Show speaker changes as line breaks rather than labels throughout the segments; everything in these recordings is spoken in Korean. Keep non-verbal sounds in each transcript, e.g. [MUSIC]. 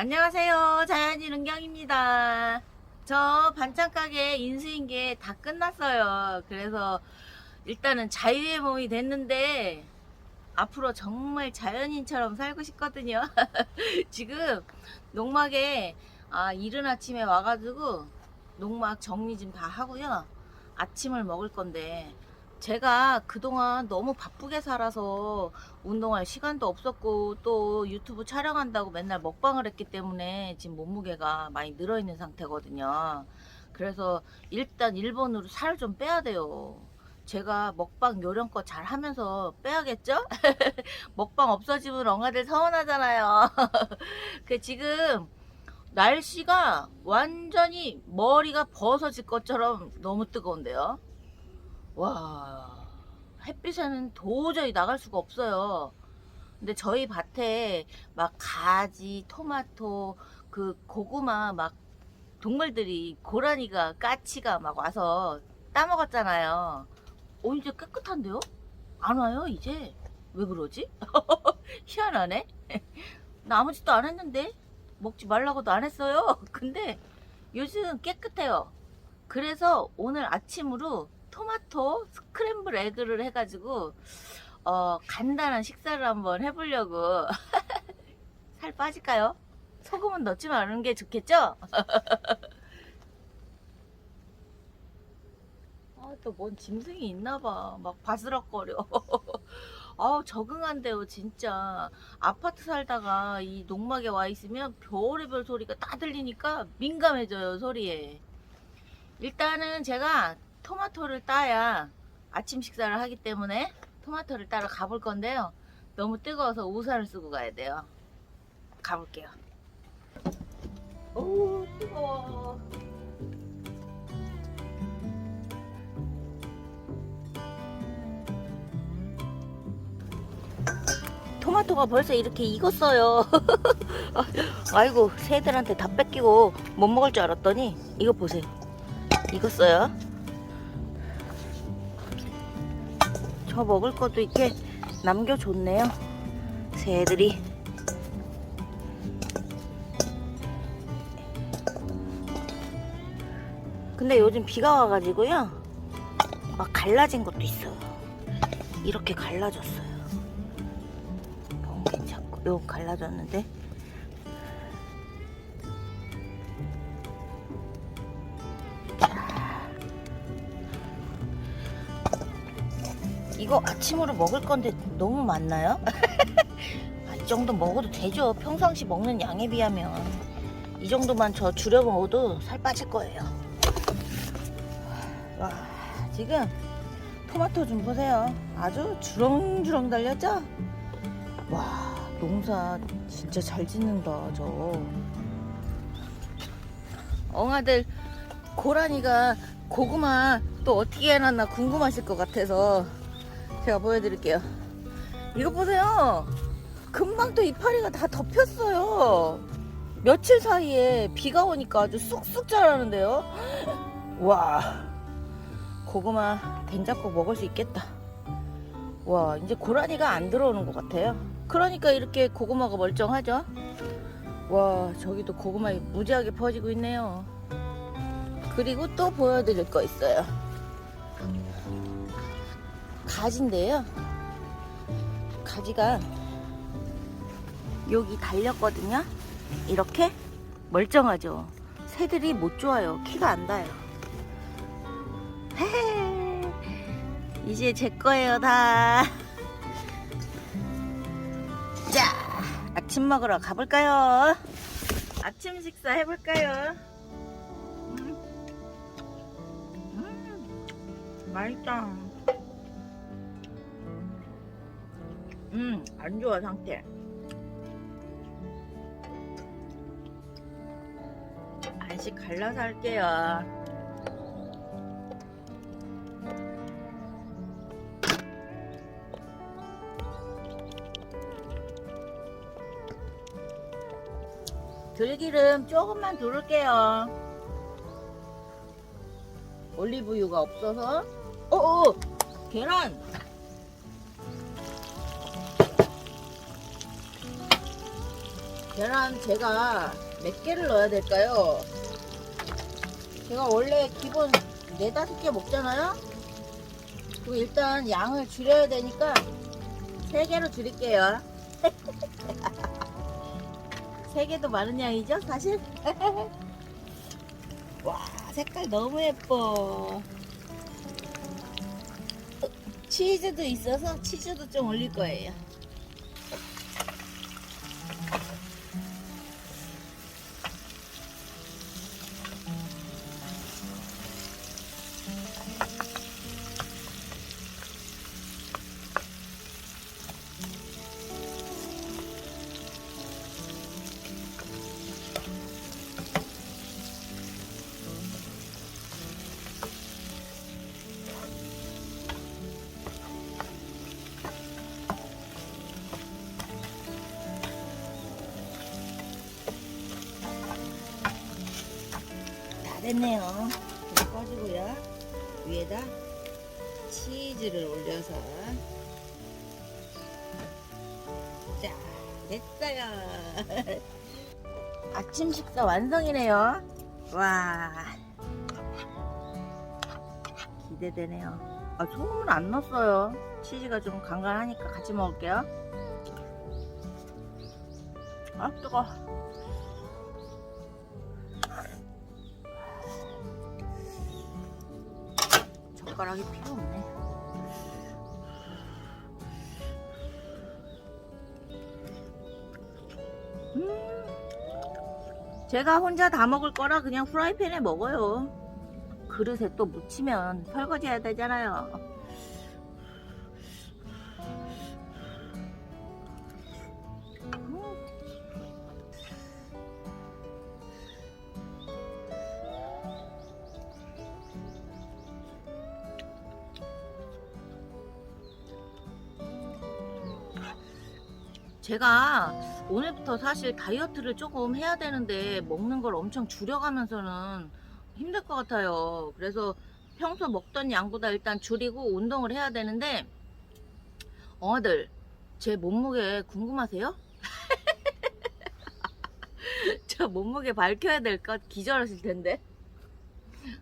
안녕하세요. 자연인 은경입니다. 저 반찬 가게 인수인 게다 끝났어요. 그래서 일단은 자유의 몸이 됐는데 앞으로 정말 자연인처럼 살고 싶거든요. [LAUGHS] 지금 농막에 아, 이른 아침에 와가지고 농막 정리 좀 다 하고요. 아침을 먹을 건데 제가 그동안 너무 바쁘게 살아서 운동할 시간도 없었고 또 유튜브 촬영한다고 맨날 먹방을 했기 때문에 지금 몸무게가 많이 늘어 있는 상태거든요. 그래서 일단 일본으로 살을 좀 빼야 돼요. 제가 먹방 요령껏 잘 하면서 빼야겠죠? [LAUGHS] 먹방 없어지면 엉아들 서운하잖아요. [LAUGHS] 그 지금 날씨가 완전히 머리가 벗어질 것처럼 너무 뜨거운데요. 와, 햇빛에는 도저히 나갈 수가 없어요. 근데 저희 밭에 막 가지, 토마토, 그 고구마 막 동물들이 고라니가 까치가 막 와서 따먹었잖아요. 어, 이제 깨끗한데요? 안 와요, 이제? 왜 그러지? [LAUGHS] 희한하네? 나 아무 짓도 안 했는데? 먹지 말라고도 안 했어요. [LAUGHS] 근데 요즘 깨끗해요. 그래서 오늘 아침으로 토마토 스크램블 에그를 해가지고 어, 간단한 식사를 한번 해보려고 [LAUGHS] 살 빠질까요? 소금은 넣지 않은 게 좋겠죠? [LAUGHS] 아, 또 뭔 짐승이 있나봐. 막 바스럭거려. [LAUGHS] 아우, 적응한대요, 진짜. 아파트 살다가 이 농막에 와 있으면 별의별 소리가 다 들리니까 민감해져요, 소리에. 일단은 제가 토마토를 따야 아침 식사를 하기 때문에 토마토를 따러 가볼 건데요. 너무 뜨거워서 우산을 쓰고 가야 돼요. 가볼게요. 오, 뜨거워. 토마토가 벌써 이렇게 익었어요. [LAUGHS] 아이고, 새들한테 다 뺏기고 못 먹을 줄 알았더니 이거 보세요. 익었어요. 저 먹을 것도 이렇게 남겨줬네요. 새들이. 근데 요즘 비가 와가지고요. 막 갈라진 것도 있어요. 이렇게 갈라졌어요. 이건 괜찮고, 이건 갈라졌는데. 이거 아침으로 먹을 건데 너무 많나요? [LAUGHS] 아, 이 정도 먹어도 되죠. 평상시 먹는 양에 비하면 이 정도만 저 줄여 먹어도 살 빠질 거예요. 와, 지금 토마토 좀 보세요. 아주 주렁주렁 달렸죠? 와, 농사 진짜 잘 짓는다, 저. 엉아들 고라니가 고구마 또 어떻게 해놨나 궁금하실 것 같아서 제가 보여드릴게요. 이거 보세요. 금방 또 이파리가 다 덮였어요. 며칠 사이에 비가 오니까 아주 쑥쑥 자라는데요. 와, 고구마 된장국 먹을 수 있겠다. 와, 이제 고라니가 안 들어오는 것 같아요. 그러니까 이렇게 고구마가 멀쩡하죠. 와, 저기도 고구마 무지하게 퍼지고 있네요. 그리고 또 보여드릴 거 있어요. 가지인데요. 가지가 여기 달렸거든요. 이렇게 멀쩡하죠. 새들이 못 좋아요. 키가 안 닿아요. 이제 제 거예요, 다. 자, 아침 먹으러 가볼까요? 아침 식사 해볼까요? 음, 음, 맛있다. 음, 안 좋아, 상태. 간식 갈라서 할게요. 들기름 조금만 두를게요. 올리브유가 없어서. 어어! 계란! 계란 제가 몇 개를 넣어야 될까요? 제가 원래 기본 네 다섯 개 먹잖아요? 그럼 일단 양을 줄여야 되니까 세 개로 줄일게요. [LAUGHS] 세 개도 많은 양이죠, 사실? [LAUGHS] 와, 색깔 너무 예뻐. 치즈도 있어서 치즈도 좀 올릴 거예요. 다 됐네요. 불 꺼지고요. 위에다 치즈를 올려서 자 됐어요. [LAUGHS] 아침 식사 완성이네요. 와 기대되네요. 아, 소금은 안 넣었어요. 치즈가 좀 간간하니까 같이 먹을게요. 아 뜨거. 젓가락이 필요 없네. 음, 제가 혼자 다 먹을 거라 그냥 프라이팬에 먹어요. 그릇에 또 묻히면 설거지 해야 되잖아요. 제가 오늘부터 사실 다이어트를 조금 해야 되는데 먹는 걸 엄청 줄여가면서는 힘들 것 같아요. 그래서 평소 먹던 양보다 일단 줄이고 운동을 해야 되는데 엉아들 제 몸무게 궁금하세요? [LAUGHS] 저 몸무게 밝혀야 될 것 기절하실 텐데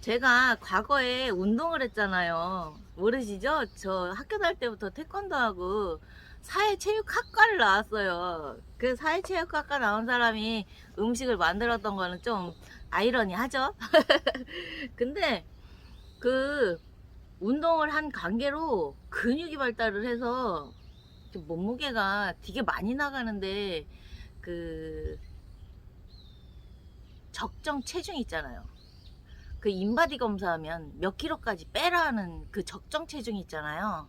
제가 과거에 운동을 했잖아요 모르시죠? 저 학교 다닐 때부터 태권도 하고 사회체육학과를 나왔어요. 그 사회체육학과 나온 사람이 음식을 만들었던 거는 좀 아이러니하죠. [LAUGHS] 근데 그 운동을 한 관계로 근육이 발달을 해서 좀 몸무게가 되게 많이 나가는데 그 적정 체중 있잖아요. 그 인바디 검사하면 몇 킬로까지 빼라는 그 적정 체중 있잖아요.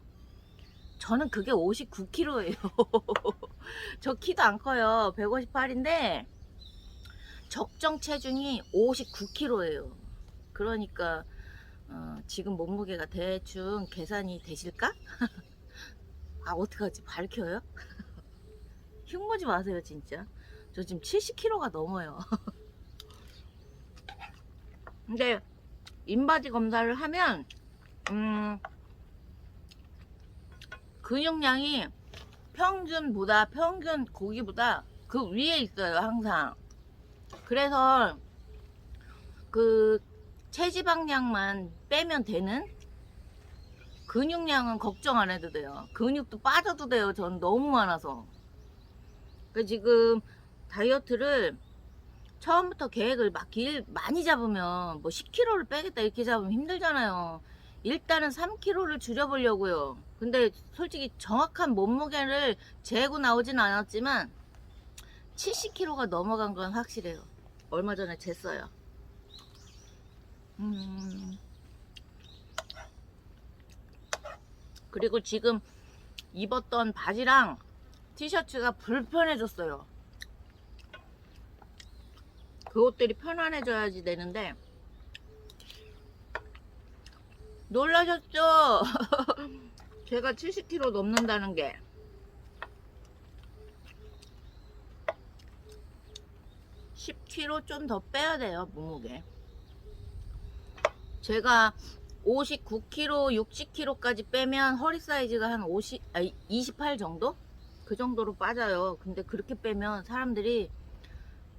저는 그게 59kg예요. [LAUGHS] 저 키도 안 커요. 158인데 적정 체중이 59kg예요. 그러니까 어, 지금 몸무게가 대충 계산이 되실까? [LAUGHS] 아 어떡하지? 밝혀요? [LAUGHS] 흉보지 마세요 진짜. 저 지금 70kg가 넘어요. 근데 인바디 검사를 하면 음 근육량이 평균보다 평균 고기보다 그 위에 있어요 항상. 그래서 그 체지방량만 빼면 되는 근육량은 걱정 안 해도 돼요. 근육도 빠져도 돼요. 전 너무 많아서. 그 지금 다이어트를 처음부터 계획을 막 길 많이 잡으면 뭐 10kg를 빼겠다 이렇게 잡으면 힘들잖아요 일단은 3kg를 줄여보려고요. 근데 솔직히 정확한 몸무게를 재고 나오진 않았지만 70kg가 넘어간 건 확실해요. 얼마 전에 쟀어요. 음. 그리고 지금 입었던 바지랑 티셔츠가 불편해졌어요. 그 옷들이 편안해져야지 되는데 놀라셨죠? [LAUGHS] 제가 70kg 넘는다는 게. (10kg) 좀더 빼야 돼요 몸무게 제가 59kg 60kg까지 빼면 허리 사이즈가 한 50, 아니 28 정도? 그 정도로 빠져요 근데 그렇게 빼면 사람들이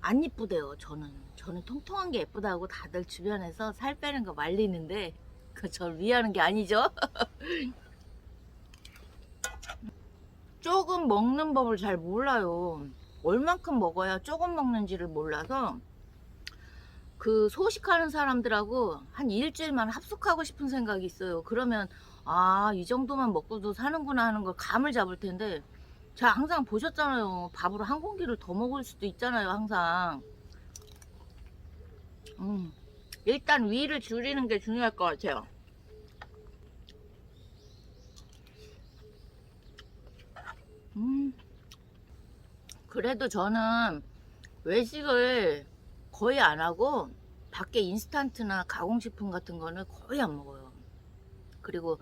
안 이쁘대요 저는. 저는 통통한 게 예쁘다고 다들 주변에서 살 빼는 거 말리는데 그절 위하는 게 아니죠? [LAUGHS] 조금 먹는 법을 잘 몰라요. 얼만큼 먹어야 조금 먹는지를 몰라서 그 소식하는 사람들하고 한 일주일만 합숙하고 싶은 생각이 있어요. 그러면 아 이 정도만 먹고도 사는구나 하는 걸 감을 잡을 텐데 제가 항상 보셨잖아요. 밥으로 한 공기를 더 먹을 수도 있잖아요, 항상. 음, 일단 위를 줄이는 게 중요할 것 같아요. 음, 그래도 저는 외식을 거의 안 하고 밖에 인스턴트나 가공식품 같은 거는 거의 안 먹어요. 그리고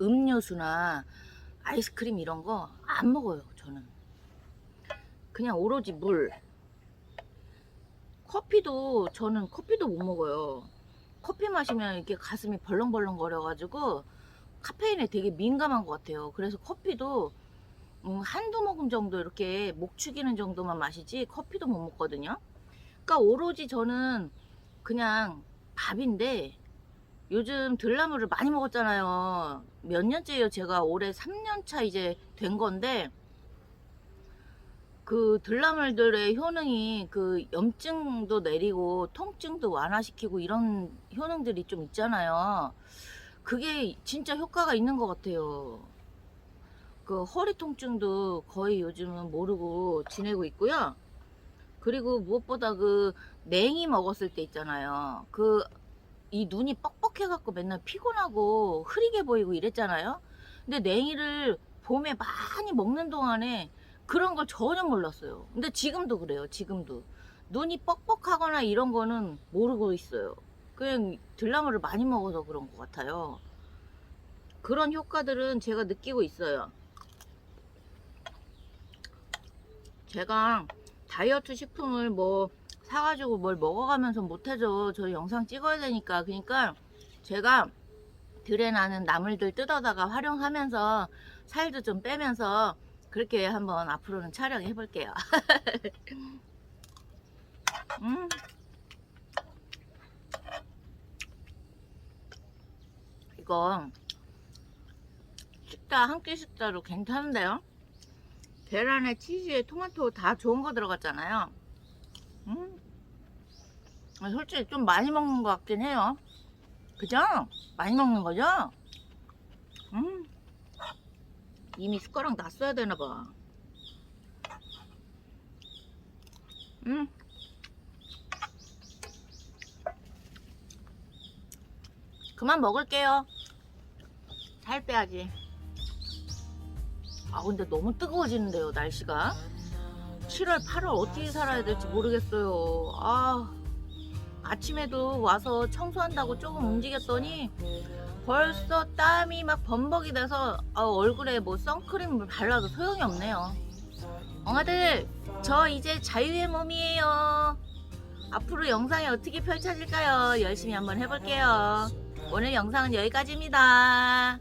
음료수나 아이스크림 이런 거 안 먹어요 저는. 그냥 오로지 물. 커피도 저는 커피도 못 먹어요. 커피 마시면 이렇게 가슴이 벌렁벌렁 거려 가지고 카페인에 되게 민감한 것 같아요. 그래서 커피도 음, 한두 모금 정도 이렇게 목 축이는 정도만 마시지 커피도 못 먹거든요. 그러니까 오로지 저는 그냥 밥인데 요즘 들나물을 많이 먹었잖아요. 몇 년째요? 제가 올해 3년차 이제 된 건데, 그 들나물들의 효능이 그 염증도 내리고 통증도 완화시키고 이런 효능들이 좀 있잖아요. 그게 진짜 효과가 있는 것 같아요. 그 허리 통증도 거의 요즘은 모르고 지내고 있고요. 그리고 무엇보다 그 냉이 먹었을 때 있잖아요. 그 이 눈이 뻑뻑해갖고 맨날 피곤하고 흐리게 보이고 이랬잖아요. 근데 냉이를 봄에 많이 먹는 동안에 그런 걸 전혀 몰랐어요. 근데 지금도 그래요. 지금도 눈이 뻑뻑하거나 이런 거는 모르고 있어요. 그냥 들나물을 많이 먹어서 그런 것 같아요. 그런 효과들은 제가 느끼고 있어요. 제가 다이어트 식품을 뭐 사가지고 뭘 먹어가면서 못하죠. 저 영상 찍어야 되니까. 그러니까 제가 들에 나는 나물들 뜯어다가 활용하면서 살도 좀 빼면서 그렇게 한번 앞으로는 촬영해 볼게요. [LAUGHS] 음. 이거 식사 한 끼 식사로 괜찮은데요? 계란에 치즈에 토마토 다 좋은 거 들어갔잖아요. 음. 아, 솔직히 좀 많이 먹는 것 같긴 해요. 그죠? 많이 먹는 거죠? 음. 이미 숟가락 놨어야 되나 봐. 음. 그만 먹을게요. 살 빼야지. 아, 근데 너무 뜨거워지는데요, 날씨가. 7월, 8월 어떻게 살아야 될지 모르겠어요. 아, 아침에도 와서 청소한다고 조금 움직였더니 벌써 땀이 막 범벅이 돼서 아, 얼굴에 뭐 선크림을 발라도 소용이 없네요. 엉아들, 저 이제 자유의 몸이에요. 앞으로 영상이 어떻게 펼쳐질까요? 열심히 한번 해볼게요. 오늘 영상은 여기까지입니다.